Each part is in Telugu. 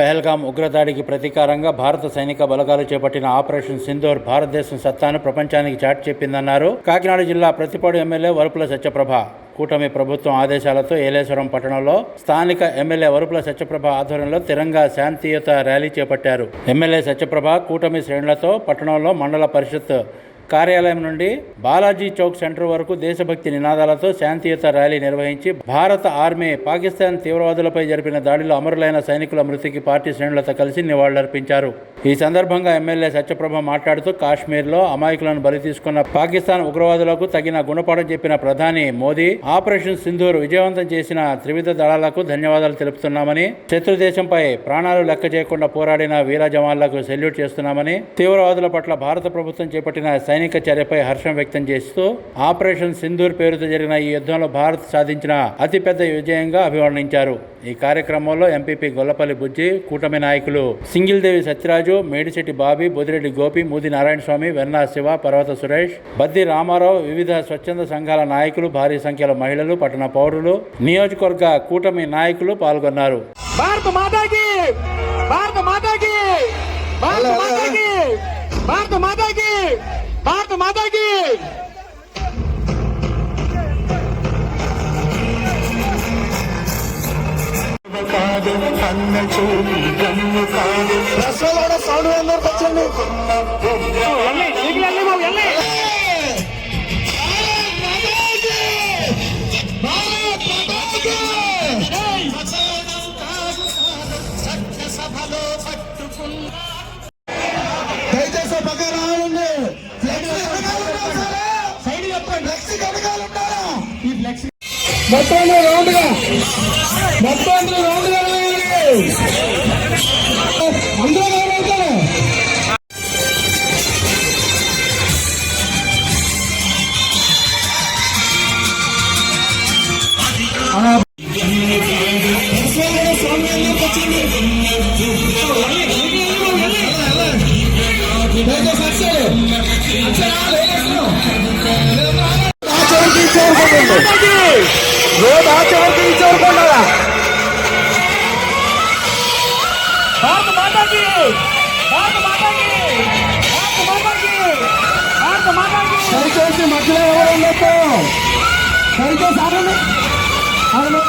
పెహల్గాం ఉగ్రదాడికి ప్రతీకారంగా భారత సైనిక బలగాలు చేపట్టిన ఆపరేషన్ సింధూర్ భారతదేశం సత్తాను ప్రపంచానికి చాటి చెప్పిందన్నారు. కాకినాడ జిల్లా ప్రతిపాడు ఎమ్మెల్యే వరుపుల సత్యప్రభ. కూటమి ప్రభుత్వం ఆదేశాలతో ఏలేశ్వరం పట్టణంలో స్థానిక ఎమ్మెల్యే వరుపుల సత్యప్రభ ఆధ్వర్యంలో తిరంగా శాంతియుత ర్యాలీ చేపట్టారు. ఎమ్మెల్యే సత్యప్రభ కూటమి శ్రేణులతో పట్టణంలో మండల పరిషత్ కార్యాలయం నుండి బాలాజీ చౌక్ సెంటర్ వరకు దేశభక్తి నినాదాలతో శాంతియుత ర్యాలీ నిర్వహించి భారత ఆర్మీ పాకిస్తాన్ తీవ్రవాదులపై జరిపిన దాడిలో అమరులైన సైనికుల మృతికి పార్టీ శ్రేణులతో కలిసి నివాళులర్పించారు. ఈ సందర్భంగా ఎమ్మెల్యే సత్యప్రభ మాట్లాడుతూ కాశ్మీర్లో అమాయకులను బలి తీసుకున్న పాకిస్తాన్ ఉగ్రవాదులకు తగిన గుణపాఠం చెప్పిన ప్రధాని మోదీ ఆపరేషన్ సింధూర్ విజయవంతం చేసిన త్రివిధ దళాలకు ధన్యవాదాలు తెలుపుతున్నామని శత్రు దేశంపై ప్రాణాలు లెక్క చేయకుండా పోరాడిన వీర జవాన్లకు సెల్యూట్ చేస్తున్నామని తీవ్రవాదుల పట్ల భారత ప్రభుత్వం చేపట్టిన సైనిక చర్యపై హర్షం వ్యక్తం చేస్తూ ఆపరేషన్ సింధూర్ పేరుతో జరిగిన ఈ యుద్ధంలో భారత్ సాధించిన అతిపెద్ద విజయంగా అభివర్ణించారు. ఈ కార్యక్రమంలో ఎంపీపీ గొల్లపల్లి బుజ్జి కూటమి నాయకులు సింగిల్దేవి సత్యరాజు మేడిశెట్టి బాబీ బొదిరెడ్డి గోపి మూది నారాయణ స్వామి వెన్నా శివ పర్వత సురేష్ బద్ది రామారావు వివిధ స్వచ్ఛంద సంఘాల నాయకులు భారీ సంఖ్యలో మహిళలు పట్టణ పౌరులు నియోజకవర్గ కూటమి నాయకులు పాల్గొన్నారు. భారత మాతాకి! భారత మాతాకి! భారత మాతాకి! భారత మాతాకి! మాతాకి కాదు అన్న చూడు గమ్ము కాదు రసంలో సౌండ్ అందరికి వచ్చండి మొత్తం రౌండ్గా మొత్తం రౌండ్గా రోడ్ ఆచరణకి చేరుకున్నారా భారత మాతాకి భారత మాతాకి భారత మాతాకి భారత మాతాకి దయచేసి మధ్యలో ఎవరు ఉండొద్దు దయచేసి ఆగండి. ఆగండి.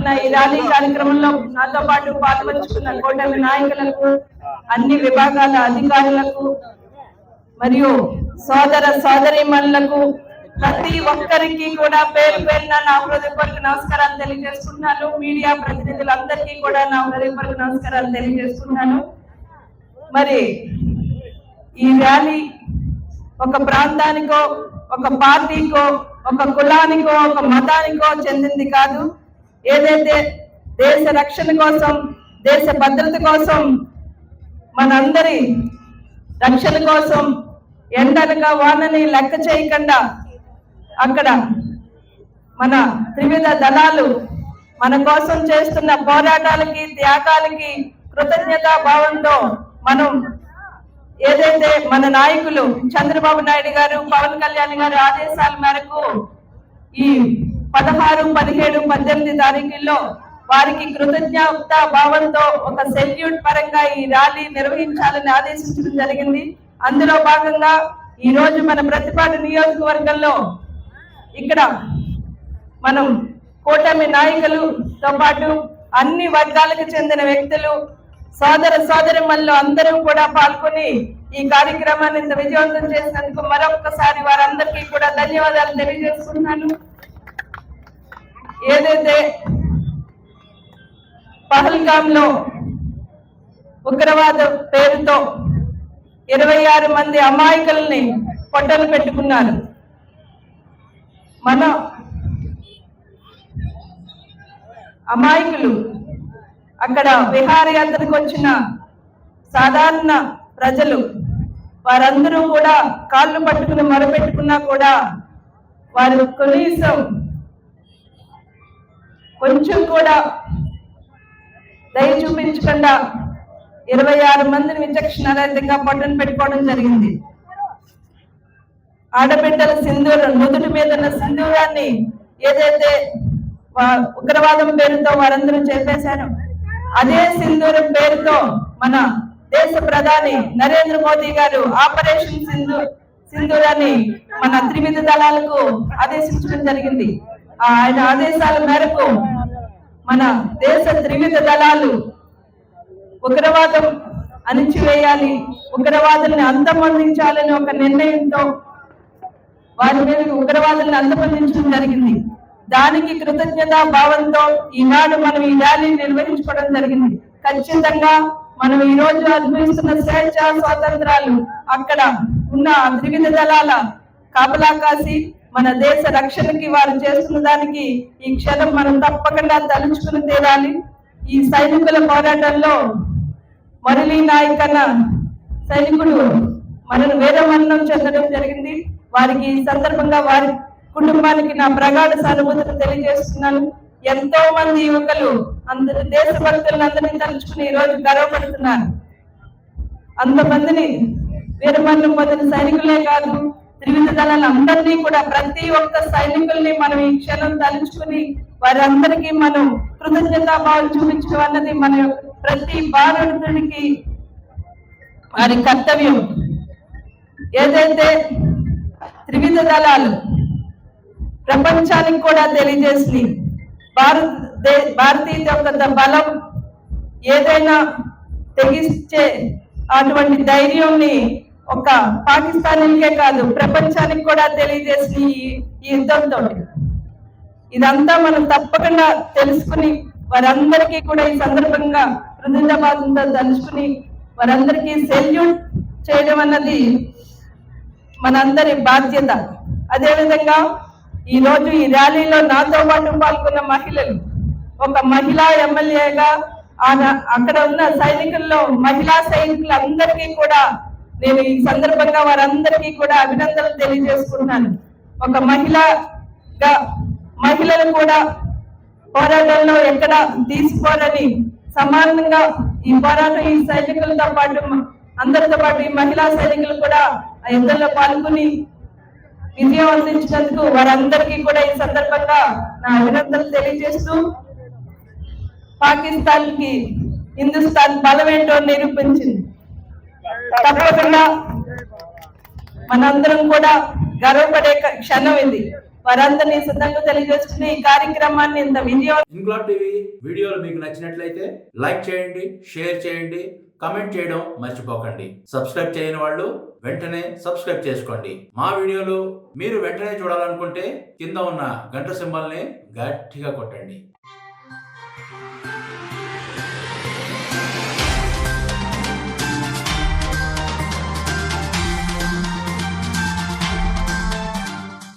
నిర్వహించుకుంటున్న ఈ ర్యాలీ కార్యక్రమంలో నాతో పాటు పాల్పంచుకున్న కూటమి నాయకులకు అన్ని విభాగాల అధికారులకు మరియు సోదర సోదరీమణులకు ప్రతి ఒక్కరికి కూడా పేరు పేరున నా హృదయపూర్వక నమస్కారాలు తెలియజేస్తున్నాను. మీడియా ప్రతినిధులందరికీ కూడా నా హృదయపూర్వక నమస్కారాలు తెలియజేస్తున్నాను. మరి ఈ ర్యాలీ ఒక ప్రాంతానికో ఒక పార్టీకో ఒక కులానికో ఒక మతానికో చెందింది కాదు. ఏదైతే దేశ రక్షణ కోసం దేశ భద్రత కోసం మనందరి రక్షణ కోసం ఎండనగా వానని లెక్క చేయకుండా అక్కడ మన త్రివిధ దళాలు మన కోసం చేస్తున్న పోరాటాలకి త్యాగాలకి కృతజ్ఞతా భావంతో మనం ఏదైతే మన నాయకులు చంద్రబాబు నాయుడు గారు పవన్ కళ్యాణ్ గారు ఆదేశాల మేరకు ఈ పదహారు పదిహేడు పద్దెనిమిది తారీఖుల్లో వారికి కృతజ్ఞత భావంతో ఒక సెల్యూట్ పరంగా ఈ ర్యాలీ నిర్వహించాలని ఆదేశించడం జరిగింది. అందులో భాగంగా ఈ రోజు మన ప్రతిపాటు నియోజకవర్గంలో ఇక్కడ మనం కూటమి నాయకులతో పాటు అన్ని వర్గాలకు చెందిన వ్యక్తులు సోదర సోదరిమల్లు అందరూ కూడా పాల్గొని ఈ కార్యక్రమాన్ని ఇంత విజయవంతం చేసినందుకు మరొకసారి వారందరికీ కూడా ధన్యవాదాలు తెలియజేసుకుంటున్నాను. ఏదైతే పహల్గామ్లో ఉగ్రవాద పేరుతో ఇరవై ఆరు మంది అమాయకుల్ని పొట్టలు పెట్టుకున్నారు. మన అమాయకులు అక్కడ విహారయాత్రకు వచ్చిన సాధారణ ప్రజలు వారందరూ కూడా కాళ్ళు పట్టుకుని మొరపెట్టుకున్నా కూడా వారు కనీసం కొంచెం కూడా దయ చూపించకుండా ఇరవై ఆరు మందిని విచక్షణారహితంగా పట్టును పెట్టుకోవడం జరిగింది. ఆడబిడ్డల సింధూరం నుదుటి మీద ఉన్న సింధూరాన్ని ఏదైతే ఉగ్రవాదం పేరుతో వారందరూ చేపేశారు అదే సింధూరం పేరుతో మన దేశ ప్రధాని నరేంద్ర మోదీ గారు ఆపరేషన్ సింధు సింధూరాన్ని మన త్రివిధ దళాలకు ఆదేశించడం జరిగింది. ఆయన ఆదేశాల మేరకు మన దేశ త్రివిధ దళాలు ఉగ్రవాదం అణిచివేయాలి ఉగ్రవాదుల్ని అంతమొందించాలని ఒక నిర్ణయంతో వారి మీద ఉగ్రవాదులను అంతమొందించడం జరిగింది. దానికి కృతజ్ఞత భావంతో ఈనాడు మనం ఈ ర్యాలీ నిర్వహించుకోవడం జరిగింది. ఖచ్చితంగా మనం ఈ రోజు అనుభవిస్తున్న స్వేచ్ఛ స్వాతంత్రాలు అక్కడ ఉన్న త్రివిధ దళాల కాపలా కాసి మన దేశ రక్షణకి వారు చేస్తున్న దానికి ఈ క్షణం మనం తప్పకుండా తలుచుకుని తీరాలి ఈ సైనికుల పోరాటంలో మురళీ నాయక్ అన్న సైనికుడు మనను వీరమరణం చెందడం జరిగింది. వారికి ఈ సందర్భంగా వారి కుటుంబానికి నా ప్రగాఢ సానుభూతిని తెలియజేస్తున్నాను. ఎంతో మంది యువకులు అందరి దేశభక్తులను అందరినీ తలుచుకుని ఈ రోజు గర్వపడుతున్నారు. అంతమందిని వీరమరణం పొందిన సైనికులే కాదు త్రివిధ దళాలు అందరినీ కూడా ప్రతి ఒక్క సైనికుల్ని మనం ఈ క్షణం తలుచుకుని వారందరికీ మనం కృతజ్ఞతాభావం చూపించడం అన్నది మన ప్రతి భారతుడికి వారి కర్తవ్యం. ఏదైతే త్రివిధ దళాలు ప్రపంచానికి కూడా తెలియజేసింది భారత దే- భారతీయ యొక్క బలం ఏదైనా తెగించే అటువంటి ధైర్యంని ఒక పాకిస్తానీకే కాదు ప్రపంచానికి కూడా తెలియజేసిన ఈ- యుద్ధంతో. ఇదంతా మనం తప్పకుండా తెలుసుకుని వారందరికీ కూడా ఈ సందర్భంగా కృతజ్ఞతాభావంతో తలుచుకుని వారందరికీ సెల్యూట్ చేయడం అన్నది మనందరి బాధ్యత. అదేవిధంగా ఈ రోజు ఈ ర్యాలీలో నాతో పాటు పాల్గొన్న మహిళలు. ఒక మహిళా ఎమ్మెల్యేగా ఆన- అక్కడ ఉన్న సైనికుల్లో మహిళా సైనికులందరికీ కూడా నేను ఈ సందర్భంగా వారందరికీ కూడా అభినందనలు తెలియజేసుకుంటున్నాను. ఒక మహిళగా మహిళలు కూడా పోరాటంలో ఎక్కడ తీసుకోరని సమానంగా ఈ పోరాటం ఈ సైనికులతో పాటు అందరితో పాటు ఈ మహిళా సైనికులు కూడా ఆ యుద్ధంలో పాల్గొని విజయం అందించినందుకు వారందరికీ కూడా ఈ సందర్భంగా నా అభినందనలు తెలియజేస్తూ పాకిస్తాన్కి హిందుస్థాన్ బలమేంటో నిరూపించింది. తప్పకుండా మనందరం కూడా గర్వపడే క్షణం ఇది. వారందరినీ సిద్ధంగా తెలియజేసుకుని ఈ కార్యక్రమాన్ని ఇంత విజయం ఇంక్లాబ్ టీవీ వీడియోలు మీకు నచ్చినట్లయితే లైక్ చేయండి షేర్ చేయండి కమెంట్ చేయడం మర్చిపోకండి. సబ్స్క్రైబ్ చేయని వాళ్ళు వెంటనే సబ్స్క్రైబ్ చేసుకోండి. మా వీడియోలు మీరు వెంటనే చూడాలనుకుంటే కింద ఉన్న గంట సింబల్ని గట్టిగా కొట్టండి.